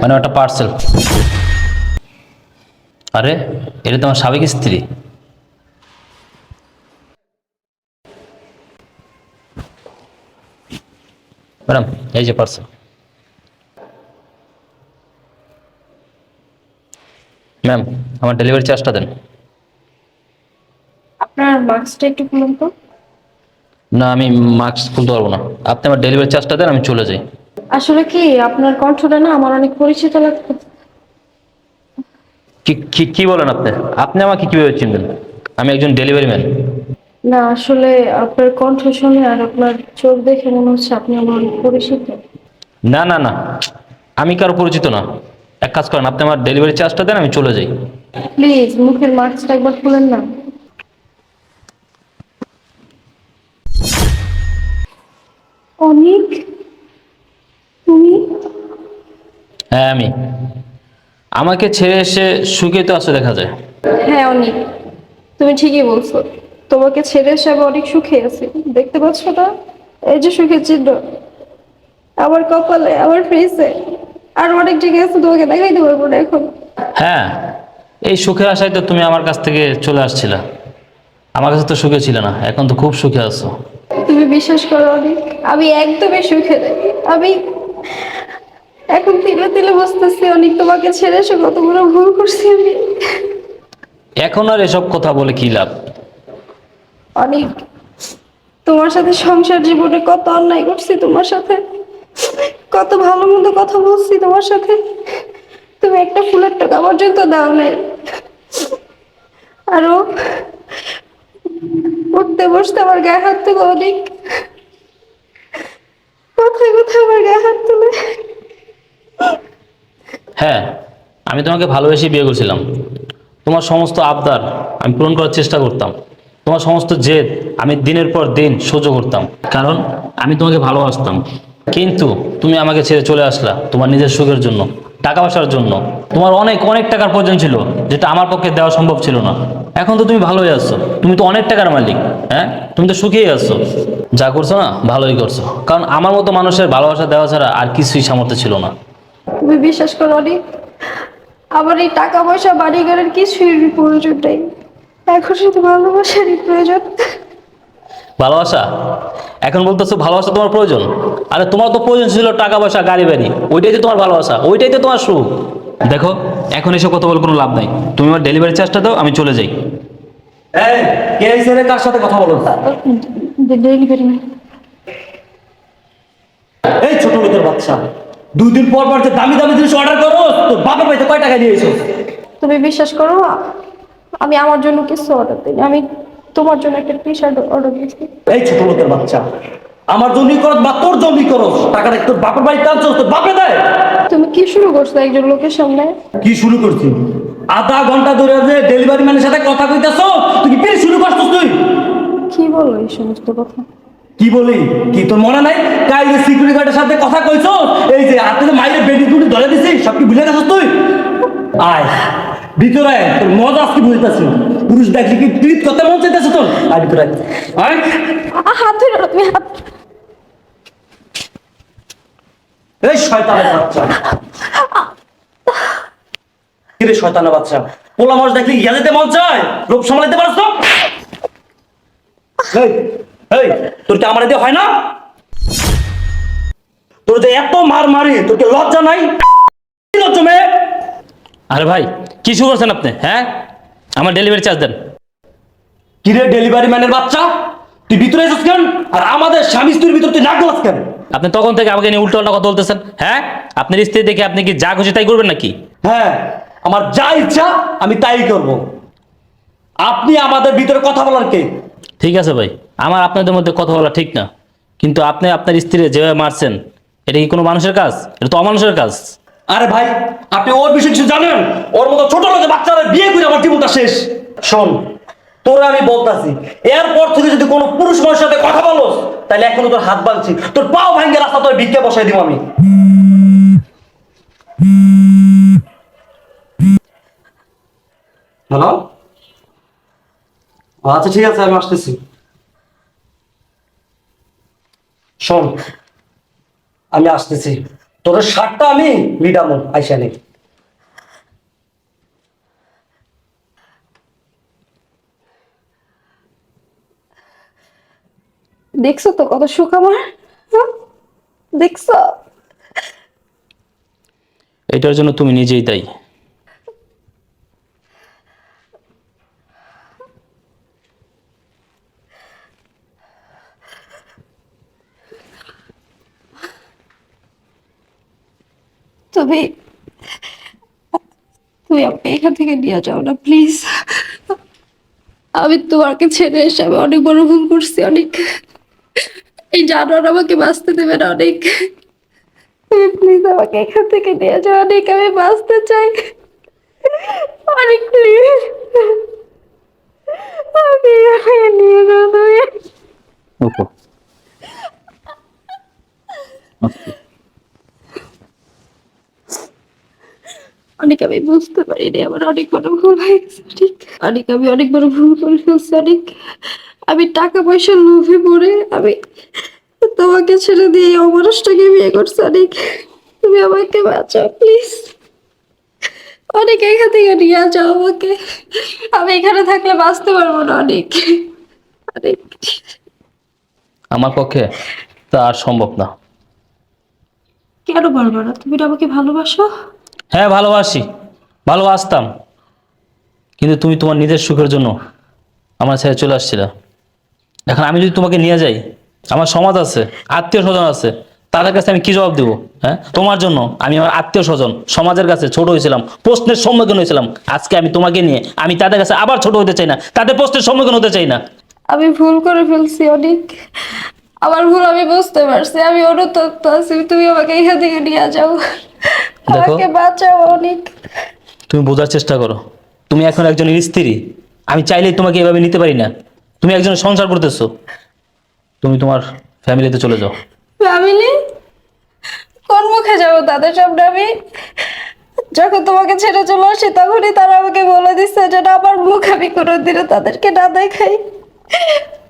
মানে ওটা পার্সেল আরে এটা তোমার সাবেক স্ত্রী। ম্যাডাম এই যে পার্সেল ম্যাম আমার ডেলিভারি চার্জটা দেন। আপনার মাস্কটা একটু খুলুন তো। না আমি মাস্ক খুলতে পারব না। আপনি আমার ডেলিভারি চার্জটা দেন আমি চলে যাই। আসলে কি আপনার কণ্ঠটা না আমার অনেক পরিচিত লাগতো কি কি- কি বলেন আপনি? আপনি আমাকে কীভাবে চিনবেন? আমি একজন ডেলিভারি ম্যান না আসলে আপনার কণ্ঠ শুনে আর আপনার চোখ দেখে মনে হচ্ছে আপনি আমার পরিচিত। না না না। আমি কারও পরিচিত না। এক কাজ করেন আপনি আমার ডেলিভারি চার্জটা দেন আমি চলে যাই। প্লিজ মুখের মাস্কটা একবার খুলেন না। অনেক? তুমি? হ্যাঁ আমি। আমাকে ছেড়ে এসে সুখে তো আসে দেখা যায়। হ্যাঁ অনেক। তুমি ঠিকই বলছো। তোমাকে ছেড়ে এসে আমি অনেক সুখে আছি। দেখতে পাচ্ছ না? এই যে সুখের চিহ্ন। আমার কপালে আমার ফেসে আর অনেক জায়গায় আছে তোমাকে দেখাইতে পারব না এখন। হ্যাঁ এই সুখে আসায় তো তুমি আমার কাছ থেকে চলে আসছিলা। আমার কাছে তো সুখে ছিল না এখন তো খুব সুখে আছো। তুমি বিশ্বাস করো অনেক আমি একদমই সুখে নেই। আমি এখন তিলে তিলে বসতেছি অনেক তোমাকে ছেড়ে এসে কত ভুল করছি আমি। এখন আর এসব কথা বলে কি লাভ? অনেক। তোমার সাথে সংসার জীবনে কত অন্যায় করছি তোমার সাথে। কত ভালো মন্দ কথা বলছি তোমার সাথে। তুমি একটা ফুলের টাকা পর্যন্ত দাও নাই। আরও উঠতে বসতে আমার গায়ে হাত তুলে অনেক কোথায় কোথায় আমার গায়ে হাত তুলে হ্যাঁ আমি তোমাকে ভালোবেসে বিয়ে করেছিলাম। তোমার সমস্ত আবদার আমি পূরণ করার চেষ্টা করতাম। তোমার সমস্ত জেদ আমি দিনের পর দিন সহ্য করতাম। কারণ আমি তোমাকে ভালোবাসতাম। কিন্তু তুমি আমাকে ছেড়ে চলে আসলা তোমার নিজের সুখের জন্য, টাকা পয়সার জন্য। তোমার অনেক অনেক টাকার প্রয়োজন ছিল, যেটা আমার পক্ষে দেওয়া সম্ভব ছিল না। এখন তো তুমি ভালোই আছো। তুমি তো অনেক টাকার মালিক হ্যাঁ? তুমি তো সুখেই আছো। যা করছ না, ভালোই করছ। কারণ আমার মতো মানুষের ভালোবাসা দেওয়া ছাড়া আর কিছুই সামর্থ্য ছিল না। তুমি বিশ্বাস করো অনেক আমার এই টাকা পয়সা বাড়ি গাড়ির কিছুই প্রয়োজন নেই। এখন শুধু ভালোবাসারই প্রয়োজন। ভালোবাসা? এখন বলতেছো ভালোবাসা তোমার প্রয়োজন? আরে তোমার তো প্রয়োজন ছিল টাকা পয়সা গাড়ি বাড়ি। ওইটাই তো তোমার ভালোবাসা ওইটাই তো তোমার সুখ। দেখো এখন এসব কথা বলে কোনো লাভ নাই। তুমি আমার ডেলিভারি চার্জটা দাও আমি চলে যাই। এই কে এই ছেলে কার সাথে কথা বলো? Delivery man. এই ছোট লোকের বাচ্চা। দুই দিন পর পর যে দামি দামি জিনিস অর্ডার করো তোর বাপের বাড়িতে কয় টাকা নিয়েছো? তুমি বিশ্বাস করো আমি আমার জন্য কিছু অর্ডার দিই আমি তোমার জন্য একটা টি শার্ট অর্ডার দিয়েছি। এই ছোট লোকের বাচ্চা আমার জমি করো বা তোর জমি করো টাকাটা তোর বাপের বাড়িতে আনছো তোর বাপে দেয়। তুমি কি শুরু করছ একজন লোকের সামনে? কি শুরু করছি? আধা ঘণ্টা ধরে যে ডেলিভারি ম্যানের সাথে কথা কইতাছো তুই কি শুরু করছিস তুই? কি বলো এই সমস্ত কথা? কি বলি? কি তোর মনে নাই? কাই যে সিকিউরিটি গার্ডের সাথে কথা কইছো এই যে হাতে যে মাইরে বেডি টুটি ধরে দিছি সব কি ভুলে গেছিস তুই? আয় ভিতরে তোর মজা আজকে বুঝতেছি। পুরুষ দেখলি কি টুইট করতে মন চাইতেছে তোর? আয় ভিতরে আয়। হাত ধরে তুমি হাত। এই শয়তানের বাচ্চা। কিরে শয়তানের বাচ্চা? পোলা মাছ দেখলি ইয়া যেতে মন চায়? লোক সামলাইতে পারছ? এই এই। তোর কি আমার এতে হয় না? তোর যে এত মার মারি তোর কি লজ্জা নাই? কি লজ্জা মেয়ে? আরে ভাই কি শুরু করছেন আপনি হ্যাঁ? আমার ডেলিভারি চার্জ দেন। কিরে ডেলিভারি ম্যানের বাচ্চা? তুই ভিতরে এসেছিস কেন? আর আমাদের স্বামী স্ত্রীর ভিতর তুই নাক গলাস কেন? আপনি তখন থেকে আমাকে নিয়ে উল্টো কথা বলতেছেন হ্যাঁ? আপনার স্ত্রী দেখে আপনি কি যা খুশি তাই করবেন নাকি? হ্যাঁ আমার যা ইচ্ছা আমি তাই করব। আপনি আমাদের ভিতরে কথা বলার কে? ঠিক আছে ভাই। আমার আপনাদের মধ্যে কথা বলা ঠিক না। কিন্তু আপনি আপনার স্ত্রী যেভাবে মারছেন, এটা কি কোনো মানুষের কাজ? এটা তো অমানুষের কাজ। আরে ভাই, আপনি ওর বিষয়ে কিছু জানেন? ওর মতো ছোট লোকের বাচ্চারা বিয়ে করে আমার জীবনটা শেষ। শোন, তোর আমি বলতাছি, এরপর থেকে যদি কোনো পুরুষ মানুষের সাথে কথা বলো তাহলে এখনও তোর হাত বাঁধছি। তোর পাও ভাঙ্গে রাস্তা তোর ভিক্ষা বসাই দিব আমি। হ্যালো আচ্ছা ঠিক আছে, আমি আসতেছি। শোন আমি আসতেছি। তোর শার্টটা আমি মিটামো আইসা নেই দেখছ তো কত সুখ আমার? দেখছ? এটার জন্য তুমি নিজেই দায়ী। তুমি তুমি আমাকে এখান থেকে নিয়ে যাও না প্লিজ আমি তোমাকে ছেড়ে এসে আমি অনেক বড় ভুল করছি, অনেক। এই জানোয়ার আমাকে বাঁচতে দেবে না, অনেক। তুমি প্লিজ আমাকে এখান থেকে নিয়ে যাও, অনেক, আমি বাঁচতে চাই। অনেক প্লিজ আমাকে নিয়ে যাও তুমি। অনেক আমি বুঝতে পারিনি আমার অনেক বড় ভুল হয়ে গেছে অনেক অনেক আমি অনেক বড় ভুল করে ফেলছি অনেক। আমি টাকা পয়সার লোভে পড়ে আমি তোমাকে ছেড়ে দিয়ে এই অমানুষটাকে বিয়ে করছি অনেক। তুমি আমাকে বাঁচাও প্লিজ। অনেক এখান থেকে নিয়ে যাও আমাকে। আমি এখানে থাকলে বাঁচতে পারব না অনেক। অনেক। আমার পক্ষে তা আর সম্ভব না। কেন পারব না? তুমি আমাকে ভালোবাসো। হ্যাঁ ভালোবাসি। ভালোবাসতাম কিন্তু তুমি তোমার নিজের সুখের জন্য আমার ছেড়ে চলে আসছিলে। এখন আমি যদি তোমাকে নিয়ে যাই, আমার সমাজ আছে, আত্মীয় স্বজন আছে, তাদের কাছে আমি কি জবাব দেবো? হ্যাঁ তোমার জন্য আমি আমার আত্মীয় স্বজন, সমাজের কাছে ছোট হয়েছিলাম, প্রশ্নের সম্মুখীন হয়েছিলাম। আজকে আমি তোমাকে নিয়ে আমি তাদের কাছে আবার ছোট হতে চাই না, তাদের প্রশ্নের সম্মুখীন হতে চাই না। আমি ভুল করে ফেলছি, অনেক। আমার ভুল আমি বুঝতে পারছি, আমি অনুতপ্ত আছি, তুমি আমাকে এখান থেকে নিয়ে যাও। আমাকে বাঁচাও অনেক। তুমি বোঝার চেষ্টা করো। তুমি এখন একজনের স্ত্রী আমি চাইলেই তোমাকে এভাবে নিতে পারি না। তুমি একজন সংসার করতেছো। তুমি তোমার ফ্যামিলিতে চলে যাও। ফ্যামিলি? কোন মুখে যাব তাদের সামনে আমি? যখন তোমাকে ছেড়ে চলে আসি তখনই তারা আমাকে বলে দিচ্ছে যে না আমার মুখ আমি কোনোদিনও তাদেরকে না দেখাই।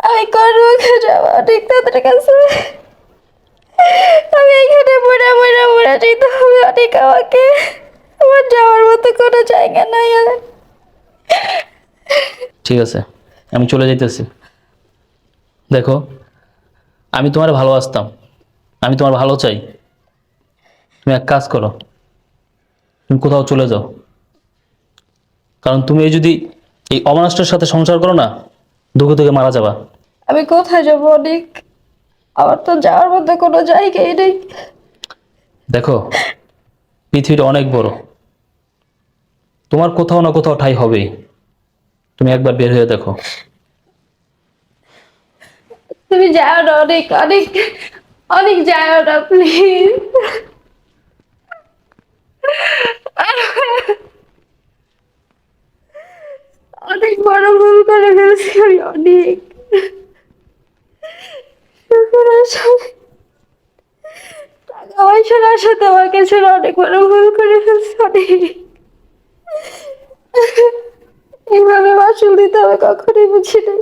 আমি কোন মুখে যাব ঠিক তাদের কাছে? আমি এখানে মরে মরে মরে যেতে হবে অনেক আমাকে আমার যাওয়ার মতো কোনো জায়গা নাই আর। ঠিক আছে আমি চলে যাইতেছি। দেখো আমি তোমার ভালোবাসতাম আমি তোমার ভালো চাই। তুমি এক কাজ করো তুমি কোথাও চলে যাও। কারণ তুমি যদি এই অমানুষটার সাথে সংসার করো না দুঃখে দুঃখে মারা যাবা। আমি কোথায় যাব অনেক? আমার তো যাওয়ার মধ্যে কোনো জায়গাই নেই। দেখো পৃথিবীটা অনেক বড়। তোমার কোথাও না কোথাও ঠাই হবেই তুমি একবার বের হয়ে দেখো। তুমি যাও না, অনেক অনেক অনেক যাও না প্লিজ অনেক বড় ভুল করে ফেলছি আমি, অনেক। সুখের আশায় শোনার সাথে আমাকে আমার কাছে অনেক বড় ভুল করে ফেলছি এইভাবে মাসুল দিতে হবে, কখনোই বুঝি না।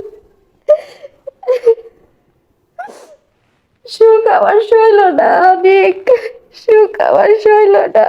সুখ আমার সইল না, অনেক। সুখ আমার সইল না।